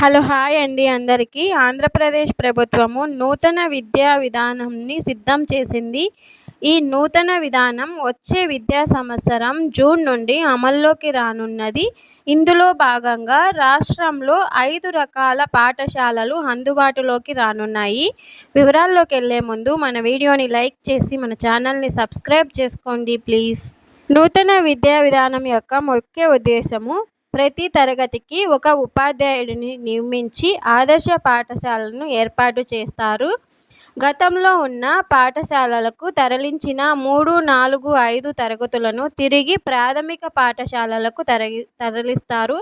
Hello hi అండి అందరికీ. ఆంధ్రప్రదేశ్ ప్రభుత్వము నూతన విద్యా విధానంని సిద్ధం చేసింది. ఈ నూతన విధానం వచ్చే విద్యా సంవత్సరం జూన్ నుండి అమల్లోకి రానున్నది. ఇందులో భాగంగా రాష్ట్రంలో ఐదు రకాల పాఠశాలలు అందుబాటులోకి రానున్నాయి. వివరాల్లోకి వెళ్ళే ముందు మన వీడియోని లైక్ చేసి మన ఛానల్ని సబ్స్క్రైబ్ చేసుకోండి ప్లీజ్. నూతన విద్యా విధానం యొక్క ముఖ్య ఉద్దేశము ప్రతి తరగతికి ఒక ఉపాధ్యాయుడిని నియమించి ఆదర్శ పాఠశాలను ఏర్పాటు చేస్తారు. గతంలో ఉన్న పాఠశాలలకు తరలించిన మూడు నాలుగు ఐదు తరగతులను తిరిగి ప్రాథమిక పాఠశాలలకు తరలి తరలిస్తారు.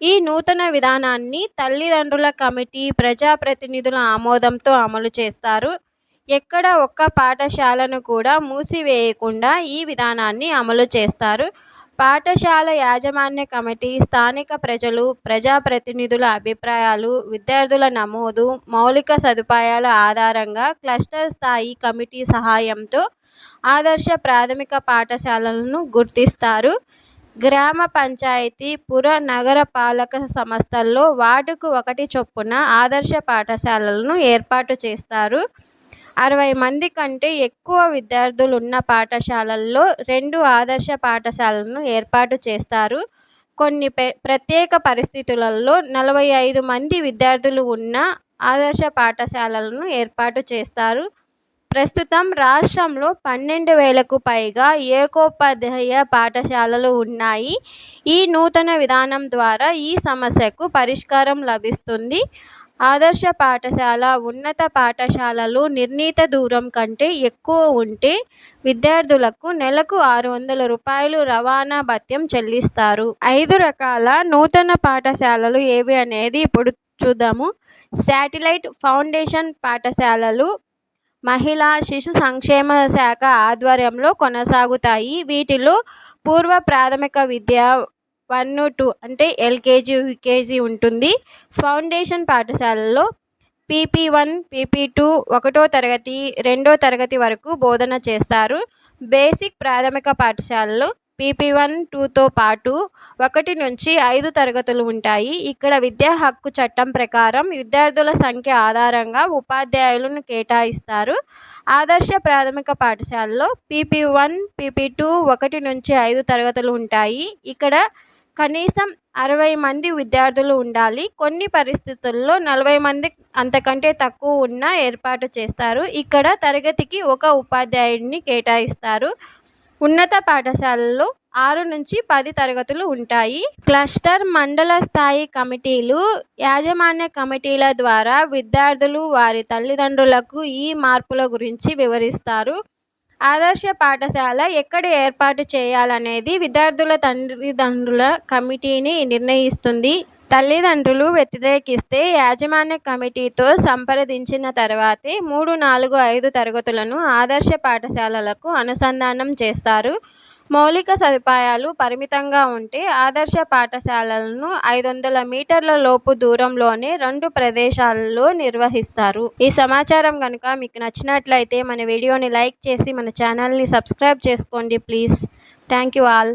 ఈ నూతన విధానాన్ని తల్లిదండ్రుల కమిటీ ప్రజాప్రతినిధుల ఆమోదంతో అమలు చేస్తారు. ఎక్కడ ఒక్క పాఠశాలను కూడా మూసివేయకుండా ఈ విధానాన్ని అమలు చేస్తారు. పాఠశాల యాజమాన్య కమిటీ స్థానిక ప్రజలు ప్రజాప్రతినిధుల అభిప్రాయాలు విద్యార్థుల నమోదు మౌలిక సదుపాయాల ఆధారంగా క్లస్టర్ స్థాయి కమిటీ సహాయంతో ఆదర్శ ప్రాథమిక పాఠశాలలను గుర్తిస్తారు. గ్రామ పంచాయతీ పుర నగర పాలక సంస్థల్లో వార్డుకు ఒకటి చొప్పున ఆదర్శ పాఠశాలలను ఏర్పాటు చేస్తారు. అరవై మంది కంటే ఎక్కువ విద్యార్థులు ఉన్న పాఠశాలల్లో రెండు ఆదర్శ పాఠశాలను ఏర్పాటు చేస్తారు. కొన్ని ప్రత్యేక పరిస్థితులలో నలభై ఐదు మంది విద్యార్థులు ఉన్న ఆదర్శ పాఠశాలలను ఏర్పాటు చేస్తారు. ప్రస్తుతం రాష్ట్రంలో పన్నెండు వేలకు పైగా ఏకోపాధ్యాయ పాఠశాలలు ఉన్నాయి. ఈ నూతన విధానం ద్వారా ఈ సమస్యకు పరిష్కారం లభిస్తుంది. ఆదర్శ పాఠశాల ఉన్నత పాఠశాలలు నిర్ణీత దూరం కంటే ఎక్కువ ఉంటే విద్యార్థులకు నెలకు ఆరు వందల రూపాయలు రవాణా భత్యం చెల్లిస్తారు. ఐదు రకాల నూతన పాఠశాలలు ఏవి అనేది ఇప్పుడు చూద్దాము. శాటిలైట్ ఫౌండేషన్ పాఠశాలలు మహిళా శిశు సంక్షేమ శాఖ ఆధ్వర్యంలో కొనసాగుతాయి. వీటిలో పూర్వ ప్రాథమిక విద్య వన్ టూ అంటే ఎల్కేజీ యూకేజీ ఉంటుంది. ఫౌండేషన్ పాఠశాలలో పీపీ వన్ పీపీ టూ ఒకటో తరగతి రెండో తరగతి వరకు బోధన చేస్తారు. బేసిక్ ప్రాథమిక పాఠశాలలో పీపీ వన్ టూతో పాటు ఒకటి నుంచి ఐదు తరగతులు ఉంటాయి. ఇక్కడ విద్యా హక్కు చట్టం ప్రకారం విద్యార్థుల సంఖ్య ఆధారంగా ఉపాధ్యాయులను కేటాయిస్తారు. ఆదర్శ ప్రాథమిక పాఠశాలలో పీపీ వన్ పీపీ టూ ఒకటి నుంచి ఐదు తరగతులు ఉంటాయి. ఇక్కడ కనీసం అరవై మంది విద్యార్థులు ఉండాలి. కొన్ని పరిస్థితుల్లో నలభై మంది అంతకంటే తక్కువ ఉన్న ఏర్పాటు చేస్తారు. ఇక్కడ తరగతికి ఒక ఉపాధ్యాయుడిని కేటాయిస్తారు. ఉన్నత పాఠశాలల్లో ఆరు నుంచి పది తరగతులు ఉంటాయి. క్లస్టర్ మండల స్థాయి కమిటీలు యాజమాన్య కమిటీల ద్వారా విద్యార్థులు వారి తల్లిదండ్రులకు ఈ మార్పుల గురించి వివరిస్తారు. ఆదర్శ పాఠశాల ఎక్కడ ఏర్పాటు చేయాలనేది విద్యార్థుల తల్లిదండ్రుల కమిటీని నిర్ణయిస్తుంది. తల్లిదండ్రులు వ్యతిరేకిస్తే యాజమాన్య కమిటీతో సంప్రదించిన తర్వాతే మూడు నాలుగు ఐదు తరగతులను ఆదర్శ పాఠశాలలకు అనుసంధానం చేస్తారు. మౌలిక సదుపాయాలు పరిమితంగా ఉంటే ఆదర్శ పాఠశాలలను ఐదు వందల మీటర్ల లోపు దూరంలోనే రెండు ప్రదేశాలలో నిర్వహిస్తారు. ఈ సమాచారం కనుక మీకు నచ్చినట్లయితే మన వీడియోని లైక్ చేసి మన ఛానల్ని సబ్స్క్రైబ్ చేసుకోండి ప్లీజ్. Thank you all.